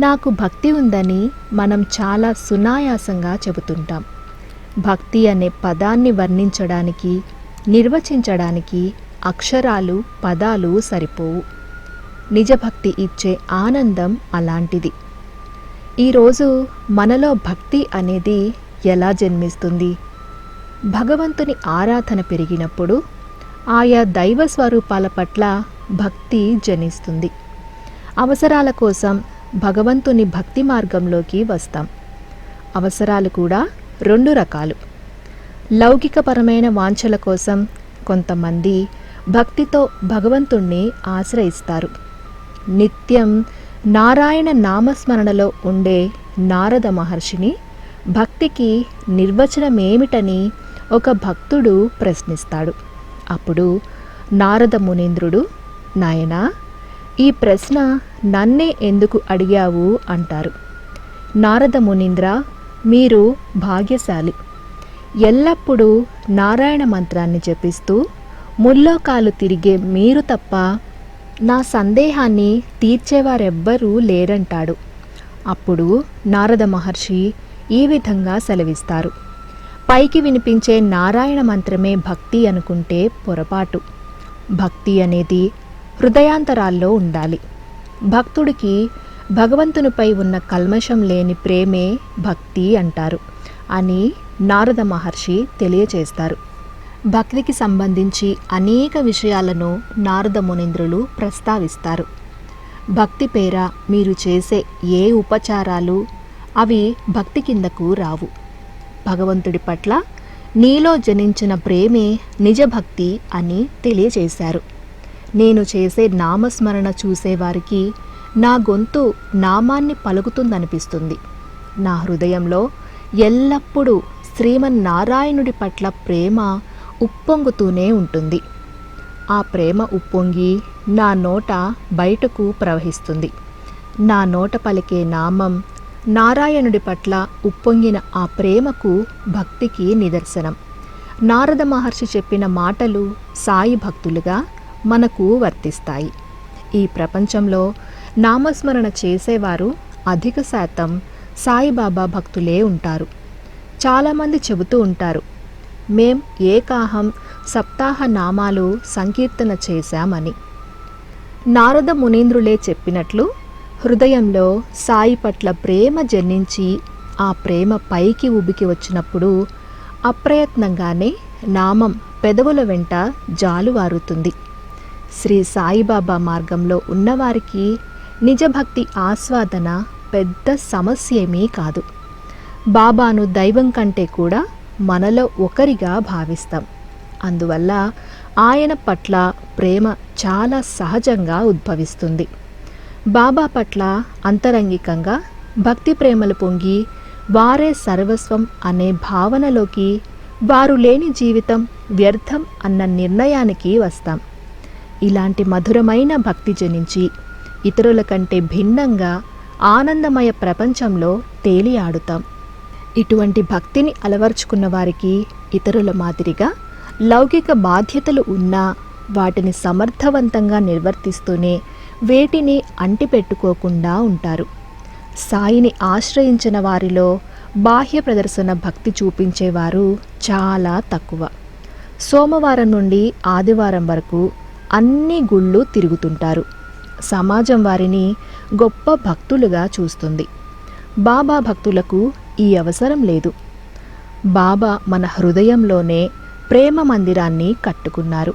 నాకు భక్తి ఉందని మనం చాలా సునాయాసంగా చెబుతుంటాం. భక్తి అనే పదాన్ని వర్ణించడానికి నిర్వచించడానికి అక్షరాలు పదాలు సరిపోవు. నిజభక్తి ఇచ్చే ఆనందం అలాంటిది. ఈరోజు మనలో భక్తి అనేది ఎలా జన్మిస్తుంది? భగవంతుని ఆరాధన పెరిగినప్పుడు ఆయా దైవ స్వరూపాల పట్ల భక్తి జనిస్తుంది. అవసరాల కోసం భగవంతుని భక్తి మార్గంలోకి వస్తాం. అవసరాలు కూడా రెండు రకాలు. లౌకికపరమైన వాంఛల కోసం కొంతమంది భక్తితో భగవంతుణ్ణి ఆశ్రయిస్తారు. నిత్యం నారాయణ నామస్మరణలో ఉండే నారద మహర్షిని భక్తికి నిర్వచనమేమిటని ఒక భక్తుడు ప్రశ్నిస్తాడు. అప్పుడు నారద మునీంద్రుడు నాయనా ఈ ప్రశ్న నన్నే ఎందుకు అడిగావు? అంటారు. నారద మునీంద్ర మీరు భాగ్యశాలి. ఎల్లప్పుడూ నారాయణ మంత్రాన్ని జపిస్తూ ముల్లోకాలు తిరిగే మీరు తప్ప నా సందేహాన్ని తీర్చేవారెవ్వరూ లేరంటాడు. అప్పుడు నారద మహర్షి ఈ విధంగా సెలవిస్తారు. పైకి వినిపించే నారాయణ మంత్రమే భక్తి అనుకుంటే పొరపాటు. భక్తి అనేది హృదయాంతరాల్లో ఉండాలి. భక్తుడికి భగవంతునిపై ఉన్న కల్మషం లేని ప్రేమే భక్తి అంటారు అని నారద మహర్షి తెలియచేస్తారు. భక్తికి సంబంధించి అనేక విషయాలను నారద మునీంద్రులు ప్రస్తావిస్తారు. భక్తి పేర మీరు చేసే ఏ ఉపచారాలు అవి భక్తి కిందకు రావు. భగవంతుడి పట్ల నీలో జనించిన ప్రేమే నిజభక్తి అని తెలియచేశారు. నేను చేసే నామస్మరణ చూసేవారికి నా గొంతు నామాన్ని పలుకుతుందనిపిస్తుంది. నా హృదయంలో ఎల్లప్పుడూ శ్రీమన్నారాయణుడి పట్ల ప్రేమ ఉప్పొంగుతూనే ఉంటుంది. ఆ ప్రేమ ఉప్పొంగి నా నోట బయటకు ప్రవహిస్తుంది. నా నోట పలికే నామం నారాయణుడి పట్ల ఉప్పొంగిన ఆ ప్రేమకు భక్తికి నిదర్శనం. నారద మహర్షి చెప్పిన మాటలు సాయి భక్తులుగా మనకు వర్తిస్తాయి. ఈ ప్రపంచంలో నామస్మరణ చేసేవారు అధిక శాతం సాయిబాబా భక్తులే ఉంటారు. చాలామంది చెబుతూ ఉంటారు మేం ఏకాహం సప్తాహ నామాలు సంకీర్తన చేశామని. నారద మునీంద్రులే చెప్పినట్లు హృదయంలో సాయి పట్ల ప్రేమ జన్మించి ఆ ప్రేమ పైకి ఉబికి వచ్చినప్పుడు అప్రయత్నంగానే నామం పెదవుల వెంట జాలువారుతుంది. శ్రీ సాయిబాబా మార్గంలో ఉన్నవారికి నిజభక్తి ఆస్వాదన పెద్ద సమస్యేమీ కాదు. బాబాను దైవం కంటే కూడా మనలో ఒకరిగా భావిస్తాం. అందువల్ల ఆయన పట్ల ప్రేమ చాలా సహజంగా ఉద్భవిస్తుంది. బాబా పట్ల అంతరంగికంగా భక్తి ప్రేమలు పొంగి వారే సర్వస్వం అనే భావనలోకి వారు లేని జీవితం వ్యర్థం అన్న నిర్ణయానికి వస్తాం. ఇలాంటి మధురమైన భక్తి జనించి ఇతరుల కంటే భిన్నంగా ఆనందమయ ప్రపంచంలో తేలి ఆడుతాం. ఇటువంటి భక్తిని అలవర్చుకున్న వారికి ఇతరుల మాదిరిగా లౌకిక బాధ్యతలు ఉన్నా వాటిని సమర్థవంతంగా నిర్వర్తిస్తూనే వేటిని అంటిపెట్టుకోకుండా ఉంటారు. సాయిని ఆశ్రయించిన వారిలో బాహ్య ప్రదర్శన భక్తి చూపించేవారు చాలా తక్కువ. సోమవారం నుండి ఆదివారం వరకు అన్ని గుళ్ళు తిరుగుతుంటారు. సమాజం వారిని గొప్ప భక్తులుగా చూస్తుంది. బాబా భక్తులకు ఈ అవసరం లేదు. బాబా మన హృదయంలోనే ప్రేమ మందిరాన్ని కట్టుకున్నారు.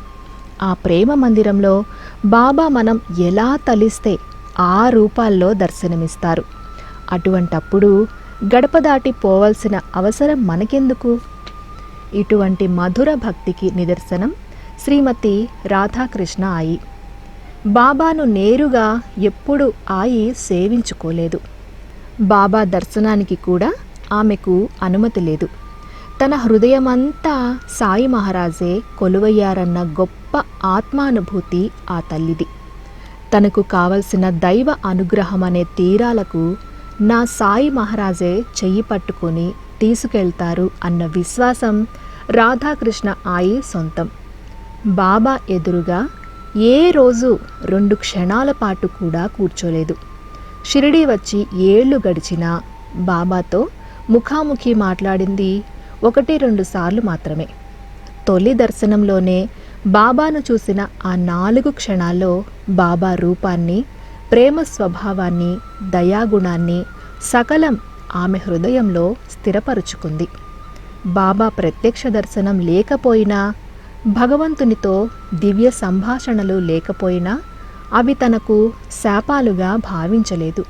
ఆ ప్రేమ మందిరంలో బాబా మనం ఎలా తలిస్తే ఆ రూపాల్లో దర్శనమిస్తారు. అటువంటప్పుడు గడప దాటి పోవలసిన అవసరం మనకెందుకు? ఇటువంటి మధుర భక్తికి నిదర్శనం శ్రీమతి రాధాకృష్ణ ఆయి బాబాను నేరుగా ఎప్పుడు ఆయి సేవించుకోలేదు. బాబా దర్శనానికి కూడా ఆమెకు అనుమతి లేదు. తన హృదయమంతా సాయి మహారాజే కొలువయ్యారన్న గొప్ప ఆత్మానుభూతి ఆ తల్లిది. తనకు కావలసిన దైవ అనుగ్రహం అనే తీరాలకు నా సాయి మహారాజే చెయ్యి పట్టుకొని తీసుకెళ్తారు అన్న విశ్వాసం రాధాకృష్ణ ఆయి సొంతం. బాబా ఎదురుగా ఏ రోజు రెండు క్షణాల పాటు కూడా కూర్చోలేదు. షిరిడి వచ్చి ఏళ్ళు గడిచినా బాబాతో ముఖాముఖి మాట్లాడింది ఒకటి రెండు సార్లు మాత్రమే. తొలి దర్శనంలోనే బాబాను చూసిన ఆ నాలుగు క్షణాల్లో బాబా రూపాన్ని ప్రేమ స్వభావాన్ని దయాగుణాన్ని సకలం ఆమె హృదయంలో స్థిరపరుచుకుంది. బాబా ప్రత్యక్ష దర్శనం లేకపోయినా భగవంతునితో దివ్య సంభాషణలు లేకపోయినా అవి తనకు శాపాలుగా భావించలేదు.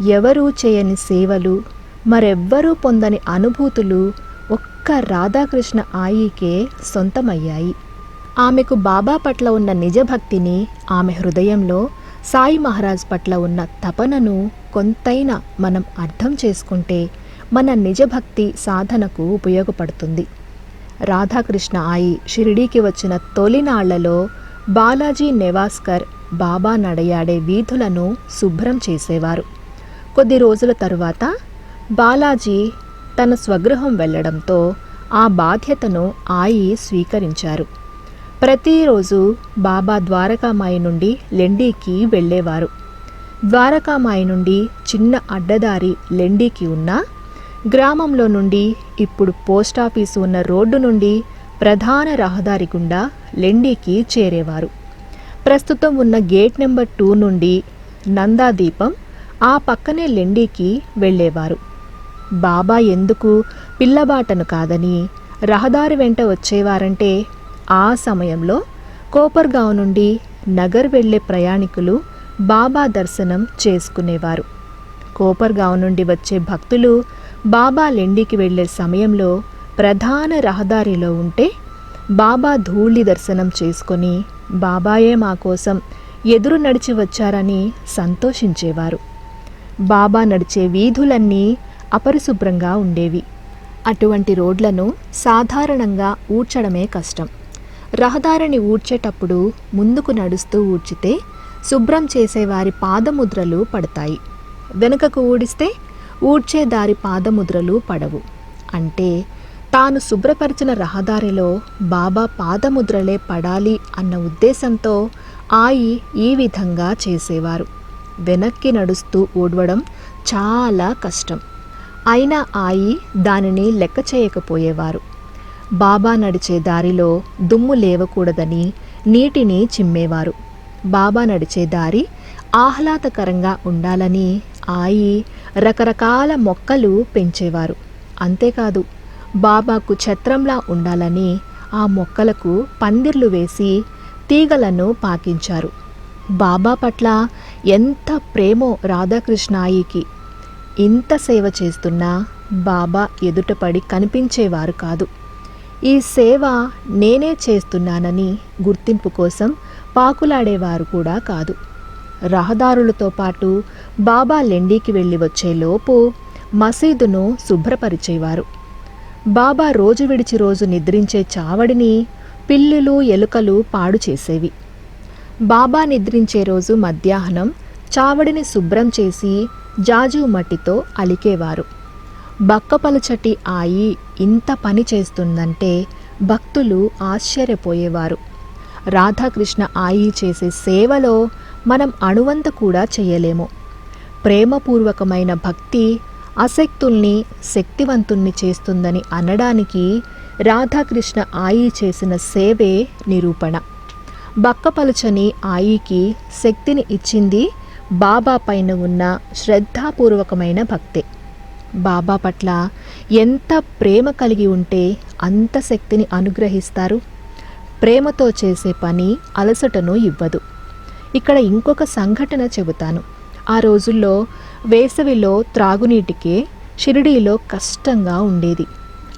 ఎవరూ చేయని సేవలు మరెవ్వరూ పొందని అనుభూతులు ఒక్క రాధాకృష్ణ ఆయికే సొంతమయ్యాయి. ఆమెకు బాబా పట్ల ఉన్న నిజభక్తిని ఆమె హృదయంలో సాయి మహారాజ్ పట్ల ఉన్న తపనను కొంతైనా మనం అర్థం చేసుకుంటే మన నిజభక్తి సాధనకు ఉపయోగపడుతుంది. రాధాకృష్ణ ఆయి షిరిడీకి వచ్చిన తొలినాళ్ళలో బాలాజీ నెవాస్కర్ బాబా నడయాడే వీధులను శుభ్రం చేసేవారు. కొద్ది రోజుల తరువాత బాలాజీ తన స్వగృహం వెళ్ళడంతో ఆ బాధ్యతను ఆయి స్వీకరించారు. ప్రతిరోజు బాబా ద్వారకామాయి నుండి లెండీకి వెళ్ళేవారు ద్వారకామాయి నుండి చిన్న అడ్డదారి లెండీకి ఉన్న గ్రామంలో నుండి ఇప్పుడు పోస్టాఫీసు ఉన్న రోడ్డు నుండి ప్రధాన రహదారి గుండా లెండీకి చేరేవారు. ప్రస్తుతం ఉన్న గేట్ నెంబర్ టూ నుండి నందాదీపం ఆ పక్కనే లెండీకి వెళ్ళేవారు. బాబా ఎందుకు పిల్లబాటను కాదని రహదారి వెంట వచ్చేవారంటే ఆ సమయంలో కోపర్గావ్ నుండి నగర్ వెళ్ళే ప్రయాణికులు బాబా దర్శనం చేసుకునేవారు. కోపర్గావ్ నుండి వచ్చే భక్తులు బాబా లెండికి వెళ్ళే సమయంలో ప్రధాన రహదారిలో ఉంటే బాబా ధూళి దర్శనం చేసుకొని బాబాయే మా కోసం ఎదురు నడిచి వచ్చారని సంతోషించేవారు. బాబా నడిచే వీధులన్నీ అపరిశుభ్రంగా ఉండేవి. అటువంటి రోడ్లను సాధారణంగా ఊడ్చడమే కష్టం. రహదారిని ఊడ్చేటప్పుడు ముందుకు నడుస్తూ ఊడ్చితే శుభ్రం చేసేవారి పాదముద్రలు పడతాయి. వెనుకకు ఊడిస్తే ఊడ్చే దారి పాదముద్రలు పడవు. అంటే తాను శుభ్రపరిచిన రహదారిలో బాబా పాదముద్రలే పడాలి అన్న ఉద్దేశంతో ఆయి ఈ విధంగా చేసేవారు. వెనక్కి నడుస్తూ ఊడవడం చాలా కష్టం. అయినా ఆయి దానిని లెక్క చేయకపోయేవారు. బాబా నడిచే దారిలో దుమ్ము లేవకూడదని నీటిని చిమ్మేవారు. బాబా నడిచే దారి ఆహ్లాదకరంగా ఉండాలని ఆయి రకరకాల మొక్కలు పెంచేవారు. అంతేకాదు బాబాకు ఛత్రంలా ఉండాలని ఆ మొక్కలకు పందిర్లు వేసి తీగలను పాకించారు. బాబా పట్ల ఎంత ప్రేమో రాధాకృష్ణాయికి. ఇంత సేవ చేస్తున్నా బాబా ఎదుటపడి కనిపించేవారు కాదు. ఈ సేవ నేనే చేస్తున్నానని గుర్తింపు కోసం పాకులాడేవారు కూడా కాదు. రహదారులతో పాటు బాబా లెండీకి వెళ్ళి వచ్చేలోపు మసీదును శుభ్రపరిచేవారు. బాబా రోజు విడిచి రోజు నిద్రించే చావడిని పిల్లులు ఎలుకలు పాడు చేసేవి. బాబా నిద్రించే రోజు మధ్యాహ్నం చావడిని శుభ్రం చేసి జాజు మట్టితో అలికేవారు. బక్కపలచటి ఆయి ఇంత పని చేస్తుందంటే భక్తులు ఆశ్చర్యపోయేవారు. రాధాకృష్ణ ఆయి చేసే సేవలో మనం అణువంత కూడా చేయలేము. ప్రేమపూర్వకమైన భక్తి అశక్తుల్ని శక్తివంతుల్ని చేస్తుందని అనడానికి రాధాకృష్ణ ఆయి చేసిన సేవే నిరూపణ. బక్కపలుచని ఆయికి శక్తిని ఇచ్చింది బాబా పైన ఉన్న శ్రద్ధాపూర్వకమైన భక్తే. బాబా పట్ల ఎంత ప్రేమ కలిగి ఉంటే అంత శక్తిని అనుగ్రహిస్తారు. ప్రేమతో చేసే పని అలసటను ఇవ్వదు. ఇక్కడ ఇంకొక సంఘటన చెబుతాను. ఆ రోజుల్లో వేసవిలో త్రాగునీటికే షిరిడీలో కష్టంగా ఉండేది.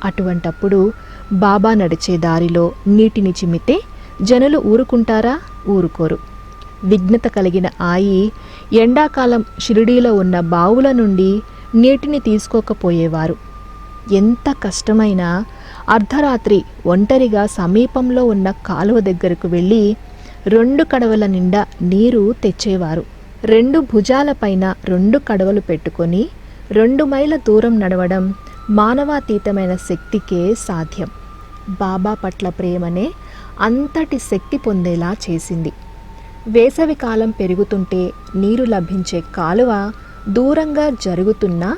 అటువంటప్పుడు బాబా నడిచే దారిలో నీటిని చిమ్మితే జనులు ఊరుకుంటారా? ఊరుకోరు. విఘ్నత కలిగిన ఆయి ఎండాకాలం షిరిడీలో ఉన్న బావుల నుండి నీటిని తీసుకోకపోయేవారు. ఎంత కష్టమైనా అర్ధరాత్రి ఒంటరిగా సమీపంలో ఉన్న కాలువ దగ్గరకు వెళ్ళి రెండు కడవల నిండా నీరు తెచ్చేవారు. రెండు భుజాలపైన రెండు కడవలు పెట్టుకొని రెండు మైళ్ళ దూరం నడవడం మానవాతీతమైన శక్తికే సాధ్యం. బాబా పట్ల ప్రేమనే అంతటి శక్తి పొందేలా చేసింది. వేసవి కాలం పెరుగుతుంటే నీరు లభించే కాలువ దూరంగా జరుగుతున్నా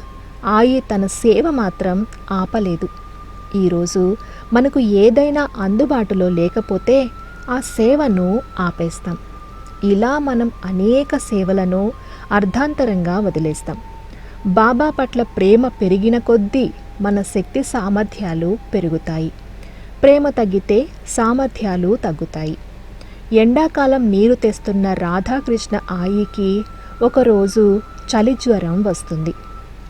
ఆయి తన సేవ మాత్రం ఆపలేదు. ఈరోజు మనకు ఏదైనా అందుబాటులో లేకపోతే ఆ సేవను ఆపేస్తాం. ఇలా మనం అనేక సేవలను అర్ధాంతరంగా వదిలేస్తాం. బాబా పట్ల ప్రేమ పెరిగిన కొద్దీ మన శక్తి సామర్థ్యాలు పెరుగుతాయి. ప్రేమ తగ్గితే సామర్థ్యాలు తగ్గుతాయి. ఎండాకాలం నీరు తెస్తున్న రాధాకృష్ణ ఆయికి ఒకరోజు చలి జ్వరం వస్తుంది.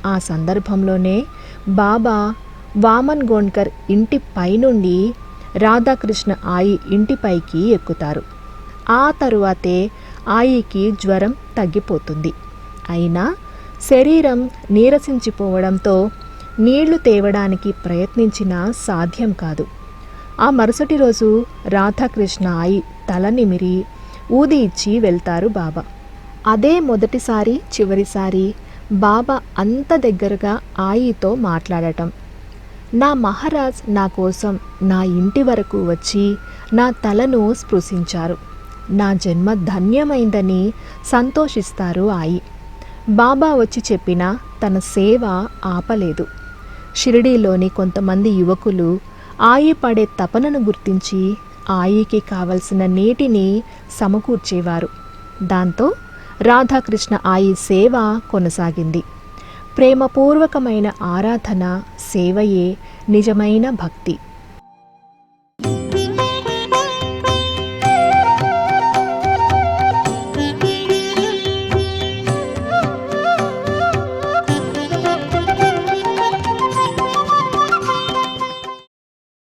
ఆ సందర్భంలోనే బాబా వామన్ గోండ్కర్ ఇంటి పైనుండి రాధాకృష్ణ ఆయి ఇంటిపైకి ఎక్కుతారు. ఆ తరువాతే ఆయికి జ్వరం తగ్గిపోతుంది. అయినా శరీరం నీరసించిపోవడంతో నీళ్ళు తేవడానికి ప్రయత్నించినా సాధ్యం కాదు. ఆ మరుసటి రోజు రాధాకృష్ణ ఆయి తల నిమిరి ఊది ఇచ్చి వెళ్తారు బాబా. అదే మొదటిసారి చివరిసారి బాబా అంత దగ్గరగా ఆయితో మాట్లాడటం. నా మహారాజ్ నా కోసం నా ఇంటి వరకు వచ్చి నా తలను స్పృశించారు. నా జన్మ ధన్యమైందని సంతోషిస్తారు ఆయి. బాబా వచ్చి చెప్పిన తన సేవ ఆపలేదు. షిరిడీలోని కొంతమంది యువకులు ఆయి పడే తపనను గుర్తించి ఆయికి కావలసిన నీటిని సమకూర్చేవారు. దాంతో రాధాకృష్ణ ఆయి సేవ కొనసాగింది. ప్రేమపూర్వకమైన ఆరాధన సేవయే నిజమైన భక్తి.